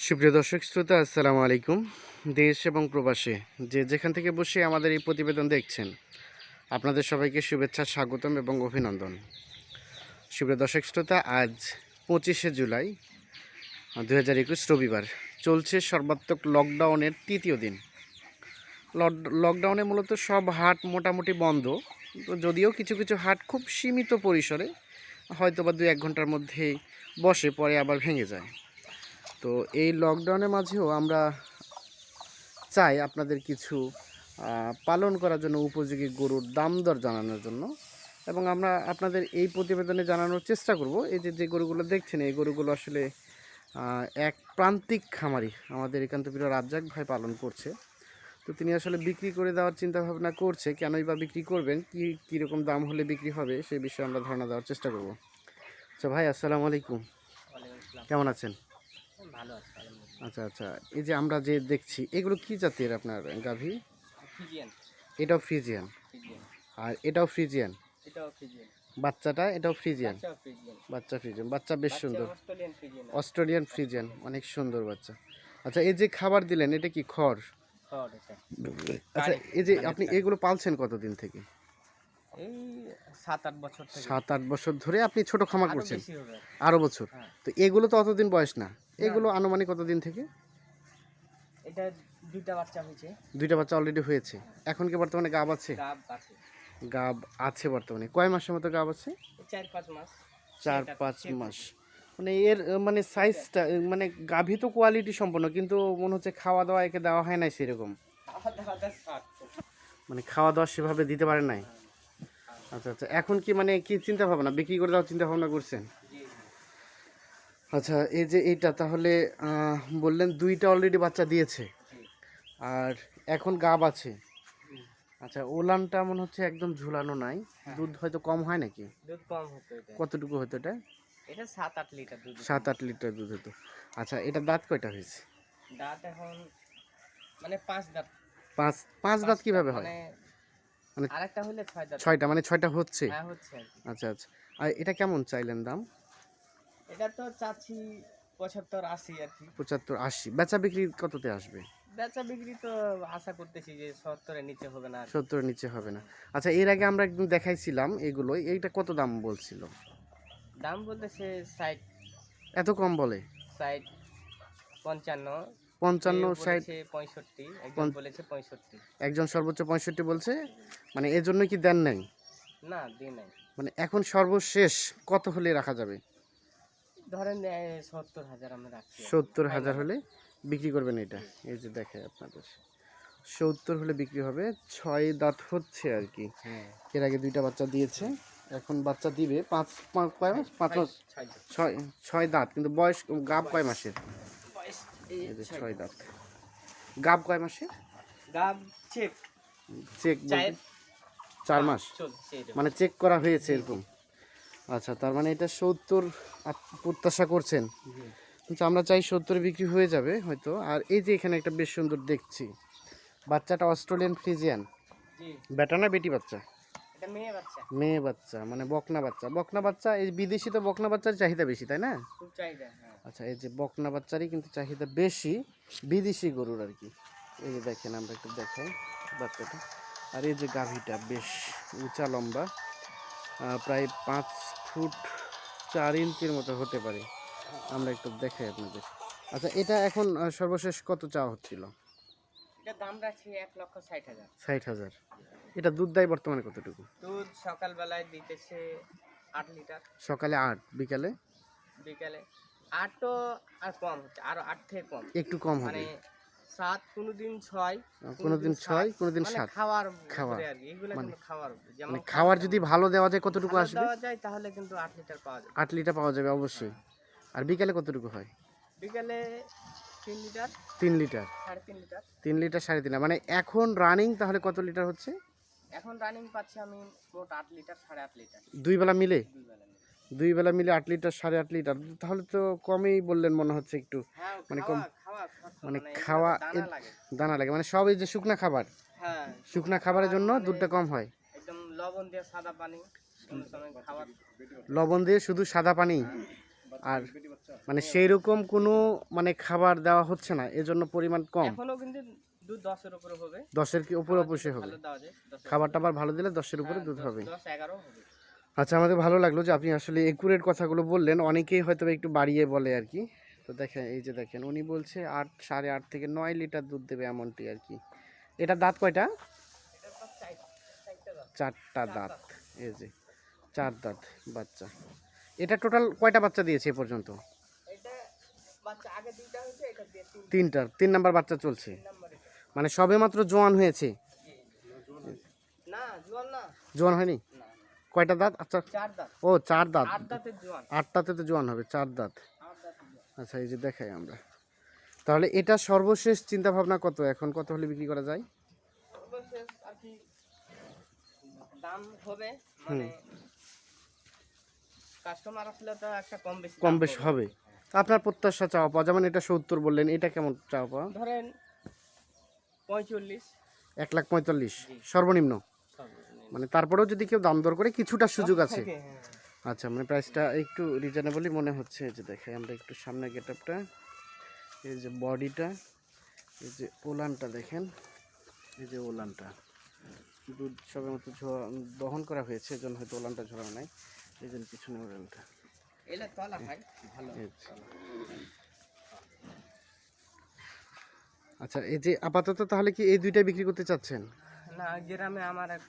সুপ্রিয় দর্শক, শ্রোতা, আসসালামু আলাইকুম। দেশ এবং প্রবাসে যে যেখান থেকে বসে আমাদের এই প্রতিবেদন দেখছেন, আপনাদের সবাইকে শুভেচ্ছা, স্বাগতম এবং অভিনন্দন। সুপ্রিয় দর্শক, শ্রোতা, আজ পঁচিশে জুলাই দু হাজার একুশ রবিবার। চলছে সর্বাত্মক লকডাউনের তৃতীয় দিন। লক- লকডাউনে মূলত সব হাট মোটামুটি বন্ধ। তো যদিও কিছু কিছু হাট খুব সীমিত পরিসরে হয়তো বা দু এক ঘণ্টার মধ্যেই বসে, পরে আবার ভেঙে যায়। তো এই লকডাউনের মাঝেও আমরা চাই আপনাদের কিছু পালন করার জন্য উপযোগী গরুর দাম দর জানানোর জন্য এবং আমরা আপনাদের এই প্রতিবেদনে জানানোর চেষ্টা করব। এই যে যে গরুগুলো দেখছেন এই গরুগুলো আসলে এক প্রান্তিক খামারি আমাদের একান্ত প্রিয় রাজ্জাক ভাই পালন করছে। তো তিনি আসলে বিক্রি করে দেওয়ার চিন্তা ভাবনা করছে কেনই বা বিক্রি করবেন কি কীরকম দাম হলে বিক্রি হবে সেই বিষয়ে আমরা ধারণা দেওয়ার চেষ্টা করব। আচ্ছা ভাই আসসালামু আলাইকুম। কেমন আছেন? ভালো আছে আচ্ছা আচ্ছা এই যে আমরা যে দেখছি এগুলো কি জাতের আপনার গাভী? এটাও ফ্রিজিয়ান আর এটাও ফ্রিজিয়ান এটাও ফিজিয়ান বাচ্চাটা এটাও ফ্রিজিয়ান বাচ্চা ফ্রিজিয়ান বাচ্চা বেশ সুন্দর। অস্ট্রেলিয়ান ফ্রিজিয়ান অনেক সুন্দর বাচ্চা। আচ্ছা এই যে খাবার দিলেন এটা কি খড়? খড় আচ্ছা এই যে আপনি এগুলো পালছেন কতদিন থেকে? এই সাত আট বছর সাত আট বছর ধরে আপনি ছোট খামার আরও করছেন? আরও বছর? হ্যাঁ। তো এগুলো তো অতদিন বয়স না। এগুলো আনুমানিক কতদিন থেকে? এটা দুইটা বাচ্চা হয়েছে। দুইটা বাচ্চা অলরেডি হয়েছে। এখন কি বর্তমানে গাব আছে? গাব আছে। গাব আছে বর্তমানে। কয় মাসের মতো গাব আছে? চার পাঁচ মাস। চার পাঁচ মাস। মানে এর মানে সাইজটা মানে গাভী তো কোয়ালিটি সম্পন্ন কিন্তু মনে হচ্ছে খাওয়া দাওয়া একে দেওয়া হয় নাই সেরকম। মানে খাওয়া দাওয়া সেভাবে দিতে পারেন নাই? আচ্ছা আচ্ছা। এখন কি মানে কি চিন্তা ভাবনা বিক্রি করে দেওয়ার চিন্তা ভাবনা করছেন। আচ্ছা এই যে এইটা তাহলে বললেন দুইটা অলরেডি বাচ্চা দিয়েছে। আর এখন গাব আছে। আচ্ছা ওলানটা মনে হচ্ছে একদম ঝুলানো নাই। হ্যাঁ। দুধ হয়তো কম হয় নাকি? দুধ কম হতো কতটুকু হতো এটা? এটা সাত আট লিটার দুধ সাত আট লিটার দুধ হতো। আচ্ছা এটা দাঁত কয়টা হয়েছে? দাঁত এখন মানে পাঁচ দাঁত। পাঁচ পাঁচ দাঁত কীভাবে হয়? মানে আরেকটা হলে ছয় দাঁত ছয়টা মানে ছয়টা হচ্ছে? হ্যাঁ হচ্ছে আচ্ছা আচ্ছা। আর এটা কেমন চাইলেন দাম? এটা তো চাচ্ছি পঁচাত্তর আশি আর কি। পঁচাত্তর আশি। বেচা বিক্রি কততে আসবে? বেচা বিক্রি তো আশা করতেছি যে সত্তরের নিচে হবে না। সত্তরের নিচে হবে না। আচ্ছা এর আগে আমরা একদিন দেখাইছিলাম এগুলো। এইটা কত দাম বলছিল? দাম বলতেছে ষাট। এত কম বলে? ষাট পঞ্চান্ন। পঞ্চান্ন ষাট পঁয়ষট্টি একজন বলেছে পঁয়ষট্টি। একজন সর্বোচ্চ পঁয়ষট্টি বলছে মানে এর জন্য কি দেন নাই? না দিয়ে নাই। মানে এখন সর্বশেষ কত হলে রাখা যাবে? ধরেন সত্তর হাজার আমরা রাখছি সত্তর হাজার হলে বিক্রি করবেন এটা এই যে দেখে আপনাদের। সত্তর হলে বিক্রি হবে ছয় দাঁত হচ্ছে আর কি। হ্যাঁ। এর আগে দুইটা বাচ্চা দিয়েছে এখন বাচ্চা দিবে পাঁচ পাঁচ কয় মাস? পাঁচ মাস? ছয় ছয় দাঁত। কিন্তু বয়স গাব কয় মাসের? এই এই যে ছয় দাঁত। গাব কয় মাসের? গাব চেক। চেক চার মাস? মানে চেক করা হয়েছে এরকম? আচ্ছা তার মানে এটা সত্তর প্রত্যাশা করছেন। কিন্তু আমরা চাই সত্তরে বিক্রি হয়ে যাবে হয়তো। আর এই যে এখানে একটা বেশ সুন্দর দেখছি। বাচ্চাটা অস্ট্রেলিয়ান ফ্রিজিয়ান বেটা না বেটি বাচ্চা? মেয়ে বাচ্চা। মানে বকনা বাচ্চা। বকনা বাচ্চা এই বিদেশি তো বকনা বাচ্চার চাহিদা বেশি তাই না? চাহিদা হ্যাঁ। আচ্ছা এই যে বকনা বাচ্চারই কিন্তু চাহিদা বেশি বিদেশি গরুর আর কি। এই যে দেখেন আমরা একটু দেখাই বাচ্চাটা। আর এই যে গাভীটা বেশ উঁচা লম্বা প্রায় পাঁচ ফুট চার ইঞ্চির মতো হতে পারে। আমরা একটু দেখাই আপনাদের। আচ্ছা এটা এখন সর্বশেষ কত চাওয়া হচ্ছিল? এটা দাম রাখছি এক লক্ষ ষাট হাজার। ষাট হাজার। এটা দুধ দেয় বর্তমানে কতটুকু? দুধ সকালবেলায় দিতেছে আট লিটার। সকালে আট বিকালে? বিকালে। আট তো আর কম হচ্ছে আরও আট থেকে কম। একটু কম মানে হবে সাত কোনোদিন ছয় কোনোদিন ছয় কোনোদিন মানে সাত। খাওয়ার খাওয়ার। মানে- খাওয়ার মানে খাওয়ার যদি ভালো দেওয়া যায় কতটুকু আসবে? দেওয়া যায় তাহলে কিন্তু আট লিটার পাওয়া যায় আট লিটার পাওয়া যাবে অবশ্যই। আর বিকালে কতটুকু হয়? বিকালে তিন লিটার। তিন লিটার। সাড়ে তিন লিটার। তিন লিটার সাড়ে তিন মানে এখন রানিং তাহলে কত লিটার হচ্ছে? এখন রানিং পাচ্ছি আমি মোট আট লিটার সাড়ে আট লিটার দুই বেলা মিলে? দুই বেলা মিলে। দুই বেলা মিলে আট লিটার সাড়ে আট লিটার তাহলে তো কমই বললেন মনে হচ্ছে একটু। হ্যাঁ মানে কম- মানে খাওয়া দানা লাগে। মানে সব এই যে শুকনা খাবার। হ্যাঁ শুকনা খাবারের জন্য মানে- দুধটা কম হয়। একদম লবণ দিয়ে সাদা পানি লবণ দিয়ে শুধু সাদা পানি? আর মানে সেই রকম কোনো মানে খাবার দেওয়া হচ্ছে না। এজন্য পরিমাণ কম। এখনও কিন্তু দুধ দশের উপরে হবে। কি উপরে অবশ্যই হবে? খাবার টাবার ভালো দিলে দশের উপরে হ্যাঁ, দুধ হবে। হবে। আচ্ছা আমাদের ভালো লাগল যে আপনি আসলে একুরেট কথাগুলো বললেন। অনেকেই হয়তো একটু বাড়িয়ে বলে আর কি। তো দেখেন এই যে দেখেন উনি বলছে আট সাড়ে আট থেকে নয় লিটার দুধ দেবে এমনটি আর কি। এটা দাঁত কয়টা? চারটা দাঁত। এই যে চার দাঁত বাচ্চা। এটা টোটাল কয়টা বাচ্চা দিয়েছে এ পর্যন্ত? তিনটার তিন নাম্বার বাচ্চা চলছে। মানে সবে মাত্র জোয়ান হয়েছে। না জোয়ান হয়নি? কয়টা দাঁত? আচ্ছা। ও চার দাঁত। আটটাতে তো জোয়ান হবে চার দাঁত। আচ্ছা এই যে দেখাই আমরা। তাহলে এটা সর্বশেষ চিন্তা ভাবনা কত? এখন কত হলে বিক্রি করা যায়? দাম হবে মানে কাস্টমার আসলে তো একটা কম বেশি কম বেশ হবে। হবে। আপনার প্রত্যাশা চাওয়া পাওয়া যেমন এটা সত্তর বললেন এটা কেমন চাওয়া পাওয়া? ধরেন পঁয়তাল্লিশ। এক লাখ পঁয়তাল্লিশ সর্বনিম্ন? মানে তারপরেও যদি কেউ দাম দর করে কিছুটা সুযোগ আছে। হ্যাঁ। আচ্ছা মানে প্রাইসটা একটু রিজনেবলই মনে হচ্ছে। যে দেখাই আমরা একটু সামনে গেট আপটা এই যে বডিটা এই যে ওলানটা দেখেন এই যে ওলানটা। দুধ সবের মতো দহন করা হয়েছে এজন্য হয়তো ওলানটা ঝরানো নাই। এই জন্য পিছনে ওলানটা। ভালো এই যে। আচ্ছা এই যে আপাতত তাহলে কি এই দুইটা বিক্রি করতে চাচ্ছেন? না গ্রামে আমার এক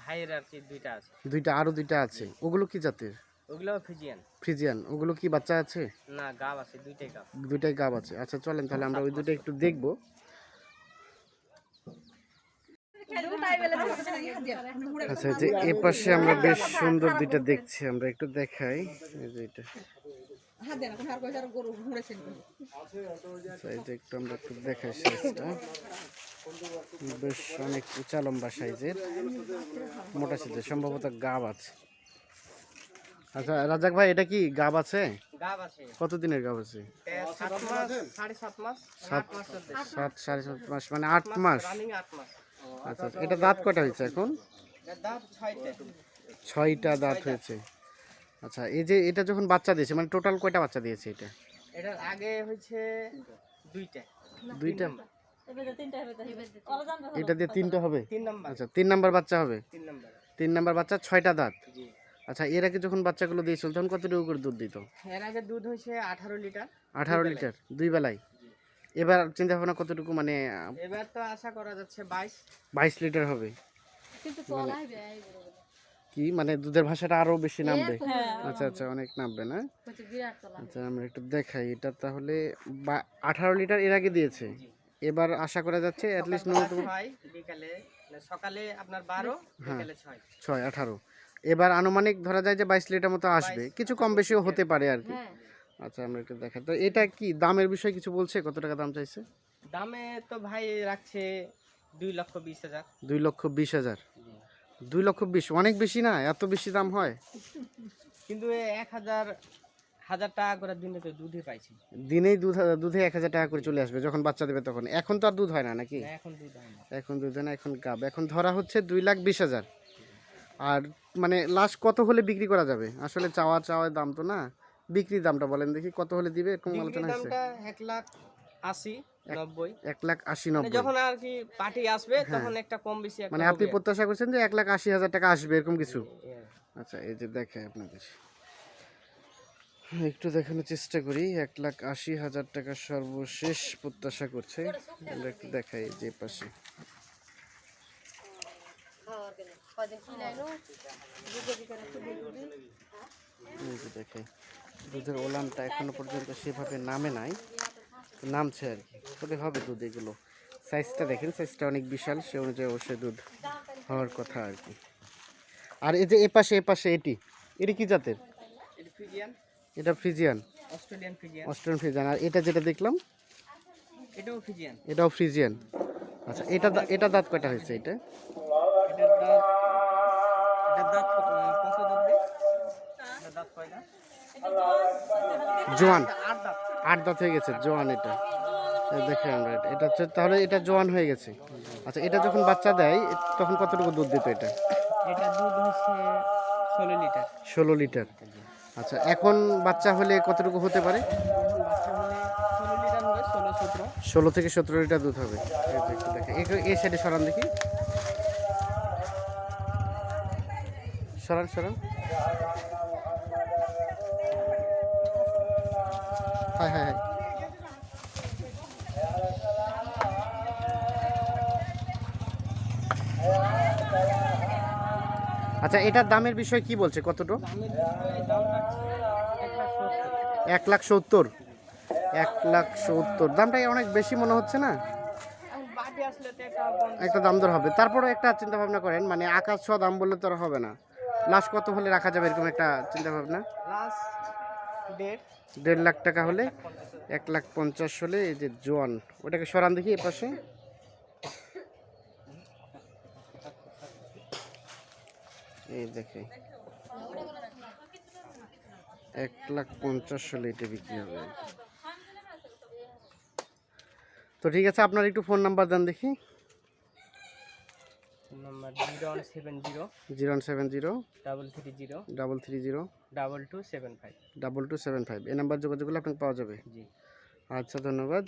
ভাইয়ের আর কি দুইটা আছে। দুইটা আরও দুইটা আছে। ওগুলো কি জাতের? ওগুলো ফিজিয়ান। ফ্রিজিয়ান ওগুলো কি বাচ্চা আছে? না গাব আছে দুইটাই গাব। দুইটাই গাব আছে। আচ্ছা চলেন তাহলে আমরা ওই দুটো একটু দেখব। আচ্ছা এই যে এ পাশে আমরা বেশ সুন্দর দুইটা দেখছি। আমরা একটু দেখাই। এই যে এটা। আচ্ছা এই যে একটু আমরা একটু দেখাই সাইজটা বেশ অনেক উঁচা লম্বা সাইজের মোটা সাইজের সম্ভবত গাব আছে। আচ্ছা রাজাক ভাই এটা কি গাব আছে? গাব আছে। কত দিনের গাব আছে? সাত সাড়ে সাত মাস মানে আট মাস রানিং আট মাস। আচ্ছা আচ্ছা। এটা দাঁত কটা হয়েছে এখন? এর দাঁত ছয়টা। ছয়টা দাঁত হয়েছে। আচ্ছা এই যে এটা যখন বাচ্চা দিয়েছে মানে টোটাল কয়টা বাচ্চা দিয়েছে এটা? এটার আগে হয়েছে দুইটা। দুইটা? এটা দিয়ে তিনটা হবে? তিন নাম্বার। আচ্ছা তিন নাম্বার বাচ্চা হবে? তিন নাম্বার। তিন নাম্বার বাচ্চা ছয়টা দাঁত? জি। আচ্ছা এর আগে যখন বাচ্চাগুলো দিয়েছিল তখন কতটুকু করে দুধ দিত? এর আগে দুধ হয়েছে আঠারো লিটার। আঠারো লিটার দুই বেলায়? এবার চিন্তা ভাবনা কতটুকু মানে এবার তো আশা করা যাচ্ছে বাইশ। বাইশ লিটার হবে। কি? মানে দুধের ভাষাটা আরও বেশি নামবে? আচ্ছা আচ্ছা অনেক নামবে না? আচ্ছা আমরা একটু দেখাই। এটা তাহলে বা- আঠারো লিটার এর আগে দিয়েছে। এবার আশা করা যাচ্ছে অ্যাটলিস্ট ন্যূনতম ছয় বিকালে মানে সকালে আপনার বারো হ্যাঁ। বিকালে ছয়। ছয় আঠারো। এবার আনুমানিক ধরা যায় যে বাইশ লিটার মতো আসবে। কিছু কম বেশিও হতে পারে আর কি। আচ্ছা আমরা একটু দেখাই। তো এটা কি দামের বিষয়ে কিছু বলছে? কত টাকা দাম চাইছে? দামে তো ভাই রাখছে দুই লক্ষ বিশ হাজার। দুই লক্ষ বিশ হাজার। দুই লক্ষ বিশ অনেক বেশি না? এত বেশি দাম হয়? কিন্তু এক হাজার হাজার টাকা করে দিনে তো দুধই পাইছি। দিনেই দুধ দুধে এক হাজার টাকা করে চলে আসবে যখন বাচ্চা দেবে তখন। এখন তো আর দুধ হয় না নাকি? এখন দুধ হয় না। এখন দুধ হয় না এখন গাব। এখন ধরা হচ্ছে দুই লাখ বিশ হাজার। আর মানে লাস্ট কত হলে বিক্রি করা যাবে? আসলে চাওয়া চাওয়ার দাম তো না। বিক্রির দামটা বলেন দেখি কত হলে দিবে? এরকম আলোচনা হয়েছে? এক লাখ আশি। নব্বই এক লাখ আশি মানে নব্বই যখন আর কি পার্টি আসবে তখন একটা কম বেশি মানে আপনি প্রত্যাশা করছেন যে এক লাখ আশি হাজার টাকা আসবে এরকম কিছু? আচ্ছা এই যে দেখে আপনাদের। একটু দেখানোর চেষ্টা করি এক লাখ আশি হাজার টাকা সর্বশেষ প্রত্যাশা করছে। আমরা একটু দেখাই যে পাশে। যে দুধের ওলানটা এখনও পর্যন্ত সেভাবে নামে নাই। নামছে আর কি। তবে হবে দুধ এগুলো। সাইজটা দেখেন সাইজটা অনেক বিশাল সে অনুযায়ী অবশ্যই দুধ হওয়ার কথা আর কি। আর এই যে এ পাশে এ পাশে এটি এটি কি জাতের? এটা এটা Friesian Australian Friesian. Australian Friesian আর এটা যেটা দেখলাম এটাও ফিজিয়ান। এটাও ফ্রিজিয়ান আচ্ছা এটা এটা দাঁত কয়টা হয়েছে এটা? জোয়ান। আট দাঁত হয়ে গেছে জোয়ান এটা। এই দেখে আমরা এটা। এটা হচ্ছে তাহলে এটা জোয়ান হয়ে গেছে। আচ্ছা এটা যখন বাচ্চা দেয় তখন কতটুকু দুধ দিত এটা? এটা দুধ হচ্ছে ষোলো লিটার। ষোলো লিটার। আচ্ছা এখন বাচ্চা হলে কতটুকু হতে পারে? ষোলো থেকে সতেরো লিটার দুধ হবে। দেখেন। এই সাইডে সরান দেখি। সরান সরান। হ্যাঁ হ্যাঁ হ্যাঁ আচ্ছা এটার দামের বিষয় কি বলছে? রাখছে এক লাখ সত্তর। এক লাখ সত্তর। দামটা অনেক বেশি মনে হচ্ছে না? একটা দাম দর হবে। তারপরে একটা চিন্তা ভাবনা করেন মানে আকাশ ছ দাম বললে তো আর হবে না। লাস্ট কত হলে রাখা যাবে এরকম একটা চিন্তা ভাবনা দেড়। লাখ টাকা হলে এক লাখ পঞ্চাশ হলে এই যে জোয়ান, ওটাকে সরান দেখি এ পাশে। এই দেখে। এক লাখ পঞ্চাশ হলে এটা বিক্রি হবে। তো ঠিক আছে, আপনার একটু ফোন নাম্বার দেন দেখি। Number zero one seven zero zero one seven zero double three zero double three zero double two seven five. Double two seven five. এই নাম্বার যোগাযোগ করলে আপনাকে পাওয়া যাবে। জি। আচ্ছা ধন্যবাদ।